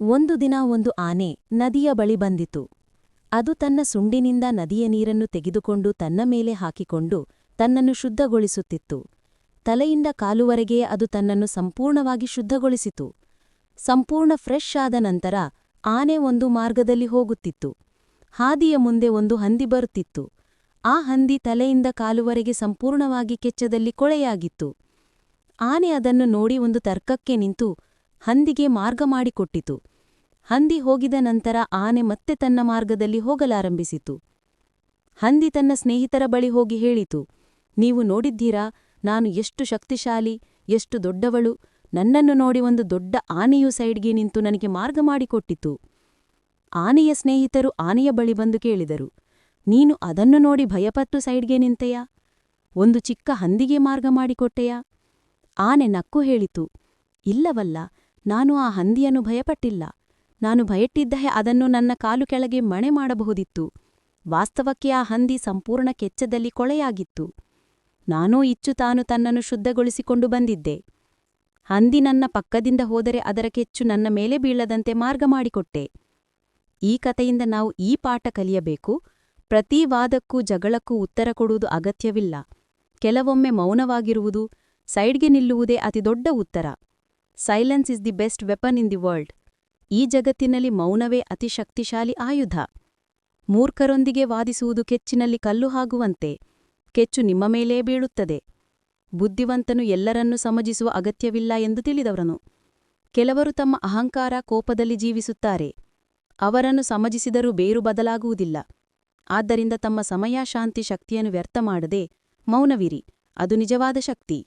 ಒಂದು ದಿನ ಒಂದು ಆನೆ ನದಿಯ ಬಳಿ ಬಂದಿತು. ಅದು ತನ್ನ ಸುಂಡಿನಿಂದ ನದಿಯ ನೀರನ್ನು ತೆಗೆದುಕೊಂಡು ತನ್ನ ಮೇಲೆ ಹಾಕಿಕೊಂಡು ತನ್ನನ್ನು ಶುದ್ಧಗೊಳಿಸುತ್ತಿತ್ತು. ತಲೆಯಿಂದ ಕಾಲುವರೆಗೆ ಅದು ತನ್ನನ್ನು ಸಂಪೂರ್ಣವಾಗಿ ಶುದ್ಧಗೊಳಿಸಿತು. ಸಂಪೂರ್ಣ ಫ್ರೆಶ್ ಆದ ನಂತರ ಆನೆ ಒಂದು ಮಾರ್ಗದಲ್ಲಿ ಹೋಗುತ್ತಿತ್ತು. ಹಾದಿಯ ಮುಂದೆ ಒಂದು ಹಂದಿ ಬರುತ್ತಿತ್ತು. ಆ ಹಂದಿ ತಲೆಯಿಂದ ಕಾಲುವರೆಗೆ ಸಂಪೂರ್ಣವಾಗಿ ಕೆಚ್ಚದಲ್ಲಿ ಕೊಳೆಯಾಗಿತ್ತು. ಆನೆ ಅದನ್ನು ನೋಡಿ ಒಂದು ತರ್ಕಕ್ಕೆ ನಿಂತು ಹಂದಿಗೆ ಮಾರ್ಗ ಮಾಡಿಕೊಟ್ಟಿತು. ಹಂದಿ ಹೋಗಿದ ನಂತರ ಆನೆ ಮತ್ತೆ ತನ್ನ ಮಾರ್ಗದಲ್ಲಿ ಹೋಗಲಾರಂಭಿಸಿತು. ಹಂದಿ ತನ್ನ ಸ್ನೇಹಿತರ ಬಳಿ ಹೋಗಿ ಹೇಳಿತು, ನೀವು ನೋಡಿದ್ದೀರಾ, ನಾನು ಎಷ್ಟು ಶಕ್ತಿಶಾಲಿ, ಎಷ್ಟು ದೊಡ್ಡವಳು, ನನ್ನನ್ನು ನೋಡಿ ಒಂದು ದೊಡ್ಡ ಆನೆಯು ಸೈಡ್ಗೆ ನಿಂತು ನನಗೆ ಮಾರ್ಗ ಮಾಡಿಕೊಟ್ಟಿತು. ಆನೆಯ ಸ್ನೇಹಿತರು ಆನೆಯ ಬಳಿ ಬಂದು ಕೇಳಿದರು, ನೀನು ಅದನ್ನು ನೋಡಿ ಭಯಪಟ್ಟು ಸೈಡ್ಗೆ ನಿಂತೆಯಾ? ಒಂದು ಚಿಕ್ಕ ಹಂದಿಗೆ ಮಾರ್ಗ ಮಾಡಿಕೊಟ್ಟೆಯಾ? ಆನೆ ನಕ್ಕು ಹೇಳಿತು, ಇಲ್ಲವಲ್ಲ ನಾನು ಆ ಹಂದಿಯನ್ನು ಭಯಪಟ್ಟಿಲ್ಲ. ನಾನು ಭಯಟ್ಟಿದ್ದರೆ ಅದನ್ನು ನನ್ನ ಕಾಲು ಕೆಳಗೆ ಮಣೆ ಮಾಡಬಹುದಿತ್ತು. ವಾಸ್ತವಕ್ಕೆ ಆ ಹಂದಿ ಸಂಪೂರ್ಣ ಕೆಚ್ಚದಲ್ಲಿ ಕೊಳೆಯಾಗಿತ್ತು. ನಾನೂ ಇಚ್ಚು ತಾನು ತನ್ನನ್ನು ಶುದ್ಧಗೊಳಿಸಿಕೊಂಡು ಬಂದಿದ್ದೆ. ಹಂದಿ ನನ್ನ ಪಕ್ಕದಿಂದ ಹೋದರೆ ಅದರ ಕೆಚ್ಚು ನನ್ನ ಮೇಲೆ ಬೀಳದಂತೆ ಮಾರ್ಗ ಮಾಡಿಕೊಟ್ಟೆ. ಈ ಕಥೆಯಿಂದ ನಾವು ಈ ಪಾಠ ಕಲಿಯಬೇಕು. ಪ್ರತಿ ವಾದಕ್ಕೂ ಜಗಳಕ್ಕೂ ಉತ್ತರ ಕೊಡುವುದು ಅಗತ್ಯವಿಲ್ಲ. ಕೆಲವೊಮ್ಮೆ ಮೌನವಾಗಿರುವುದು, ಸೈಡ್ಗೆ ನಿಲ್ಲುವುದೇ ಅತಿದೊಡ್ಡ ಉತ್ತರ. Silence is the best weapon in the world ಈ ಜಗತ್ತಿನಲ್ಲಿ ಮೌನವೇ ಅತಿ ಶಕ್ತಿಶಾಲಿ ಆಯುಧ. ಮೂರ್ಖರೊಂದಿಗೆ ವಾದಿಸುವುದು ಕೆಚ್ಚಿನಲ್ಲಿ ಕಲ್ಲು ಹಾಗುವಂತೆ ಕೆಚ್ಚು ನಿಮ್ಮ ಮೇಲೇ ಬೀಳುತ್ತದೆ. ಬುದ್ಧಿವಂತನು ಎಲ್ಲರನ್ನೂ ಸಮಜಿಸುವ ಅಗತ್ಯವಿಲ್ಲ ಎಂದು ತಿಳಿದವರನು. ಕೆಲವರು ತಮ್ಮ ಅಹಂಕಾರ ಕೋಪದಲ್ಲಿ ಜೀವಿಸುತ್ತಾರೆ. ಅವರನ್ನು ಸಮಜಿಸಿದರೂ ಬೇರು ಬದಲಾಗುವುದಿಲ್ಲ. ಆದ್ದರಿಂದ ತಮ್ಮ ಸಮಯ, ಶಾಂತಿ, ಶಕ್ತಿಯನ್ನು ವ್ಯರ್ಥ ಮಾಡದೆ ಮೌನವಿರಿ. ಅದು ನಿಜವಾದ ಶಕ್ತಿ.